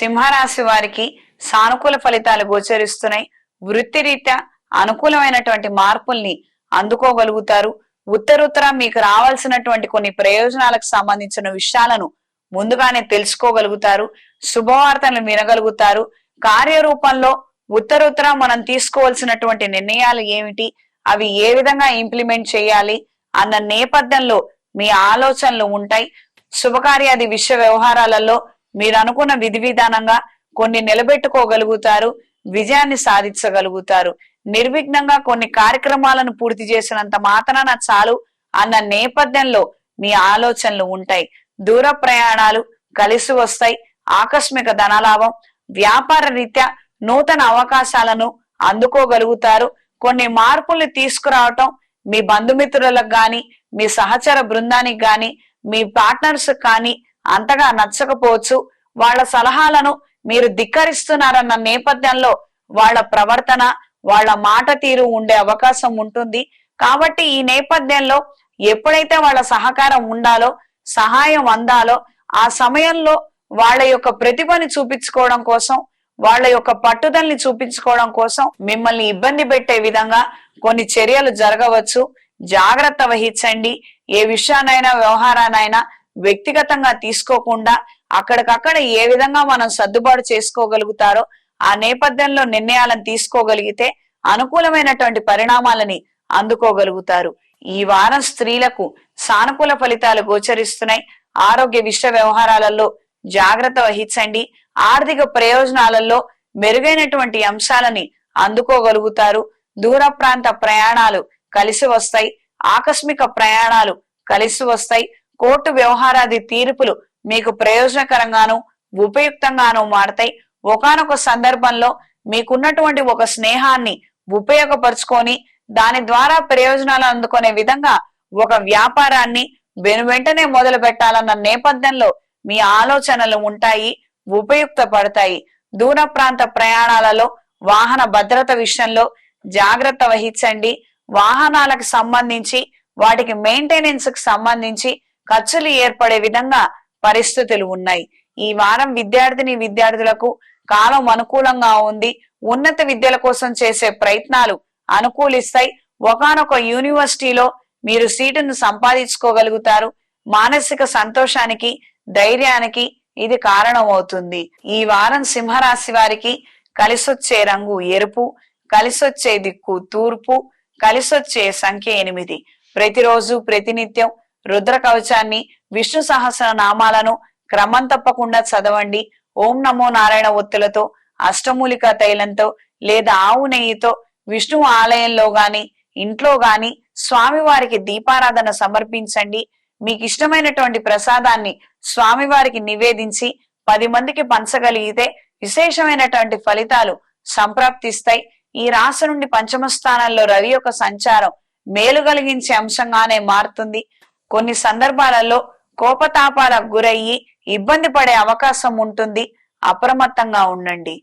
సింహరాశి వారికి సానుకూల ఫలితాలు గోచరిస్తున్నాయి. వృత్తిరీత్యా అనుకూలమైనటువంటి మార్పుల్ని అందుకోగలుగుతారు. ఉత్తరుత్తర మీకు రావాల్సినటువంటి కొన్ని ప్రయోజనాలకు సంబంధించిన విషయాలను ముందుగానే తెలుసుకోగలుగుతారు. శుభవార్తలను వినగలుగుతారు. కార్యరూపంలో ఉత్తరుత్తర మనం తీసుకోవాల్సినటువంటి నిర్ణయాలు ఏమిటి? అవి ఏ విధంగా ఇంప్లిమెంట్ చేయాలి? అన్న నేపథ్యంలో మీ ఆలోచనలు ఉంటాయి. శుభకార్యాది విషయ వ్యవహారాలలో మీరు అనుకున్న విధి విధానంగా కొన్ని నిలబెట్టుకోగలుగుతారు విజయాన్ని సాధించగలుగుతారు. నిర్విఘ్నంగా కొన్ని కార్యక్రమాలను పూర్తి చేసినంత మాత్రాన చాలు అన్న నేపథ్యంలో మీ ఆలోచనలు ఉంటాయి. దూర ప్రయాణాలు కలిసి వస్తాయి. ఆకస్మిక ధనలాభం వ్యాపార రీత్యా నూతన అవకాశాలను అందుకోగలుగుతారు. కొన్ని మార్పుల్ని తీసుకురావటం మీ బంధుమిత్రులకు గాని మీ సహచర బృందానికి గాని మీ పార్ట్నర్స్ కానీ అంతగా నచ్చకపోవచ్చు. వాళ్ళ సలహాలను మీరు ధిక్కరిస్తున్నారన్న నేపథ్యంలో వాళ్ళ ప్రవర్తన వాళ్ళ మాట తీరు ఉండే అవకాశం ఉంటుంది. కాబట్టి ఈ నేపథ్యంలో ఎప్పుడైతే వాళ్ళ సహకారం ఉండాలో సహాయం అందాలో ఆ సమయంలో వాళ్ళ యొక్క ప్రతిభని చూపించుకోవడం కోసం వాళ్ళ యొక్క పట్టుదలని చూపించుకోవడం కోసం మిమ్మల్ని ఇబ్బంది పెట్టే విధంగా కొన్ని చర్యలు జరగవచ్చు. జాగ్రత్త వహించండి. ఏ విషయానైనా వ్యవహారానైనా వ్యక్తిగతంగా తీసుకోకుండా అక్కడికక్కడ ఏ విధంగా మనం సర్దుబాటు చేసుకోగలుగుతారో ఆ నేపథ్యంలో నిర్ణయాలను తీసుకోగలిగితే అనుకూలమైనటువంటి పరిణామాలని అందుకోగలుగుతారు. ఈ వారం స్త్రీలకు సానుకూల ఫలితాలు గోచరిస్తున్నాయి. ఆరోగ్య విశ్వ వ్యవహారాలలో జాగ్రత్త వహించండి. ఆర్థిక ప్రయోజనాలలో మెరుగైనటువంటి అంశాలని అందుకోగలుగుతారు. దూర ప్రాంత ప్రయాణాలు కలిసి వస్తాయి. ఆకస్మిక ప్రయాణాలు కలిసి వస్తాయి. కోర్టు వ్యవహారాది తీర్పులు మీకు ప్రయోజనకరంగాను ఉపయుక్తంగాను మారతాయి. ఒకానొక సందర్భంలో మీకున్నటువంటి ఒక స్నేహాన్ని ఉపయోగపరుచుకొని దాని ద్వారా ప్రయోజనాలు అందుకునే విధంగా ఒక వ్యాపారాన్ని వెనువెంటనే మొదలు పెట్టాలన్న నేపథ్యంలో మీ ఆలోచనలు ఉంటాయి ఉపయుక్తపడతాయి. దూర ప్రాంత ప్రయాణాలలో వాహన భద్రత విషయంలో జాగ్రత్త వహించండి. వాహనాలకు సంబంధించి వాటికి మెయింటెనెన్స్కి సంబంధించి ఖర్చులు ఏర్పడే విధంగా పరిస్థితులు ఉన్నాయి. ఈ వారం విద్యార్థిని విద్యార్థులకు కాలం అనుకూలంగా ఉంది. ఉన్నత విద్యల కోసం చేసే ప్రయత్నాలు అనుకూలిస్తాయి. ఒకానొక యూనివర్సిటీలో మీరు సీటును సంపాదించుకోగలుగుతారు. మానసిక సంతోషానికి ధైర్యానికి ఇది కారణమవుతుంది. ఈ వారం సింహరాశి వారికి కలిసొచ్చే రంగు ఎరుపు కలిసొచ్చే దిక్కు తూర్పు కలిసొచ్చే సంఖ్య ఎనిమిది. ప్రతిరోజు ప్రతినిత్యం రుద్ర కవచాన్ని విష్ణు సహస్ర నామాలను క్రమం తప్పకుండా చదవండి. ఓం నమో నారాయణ ఒత్తులతో అష్టమూలిక తైలంతో లేదా ఆవు నెయ్యితో విష్ణు ఆలయంలో గాని ఇంట్లో గాని స్వామివారికి దీపారాధన సమర్పించండి. మీకు ఇష్టమైనటువంటి ప్రసాదాన్ని స్వామివారికి నివేదించి పది మందికి పంచగలిగితే విశేషమైనటువంటి ఫలితాలు సంప్రాప్తిస్తాయి. ఈ రాశి నుండి పంచమ స్థానంలో రవి యొక్క సంచారం మేలు కలిగించే అంశంగానే మారుతుంది. కొన్ని సందర్భాలలో కోపతాపాలకు గురయ్యి ఇబ్బంది పడే అవకాశం ఉంటుంది. అప్రమత్తంగా ఉండండి.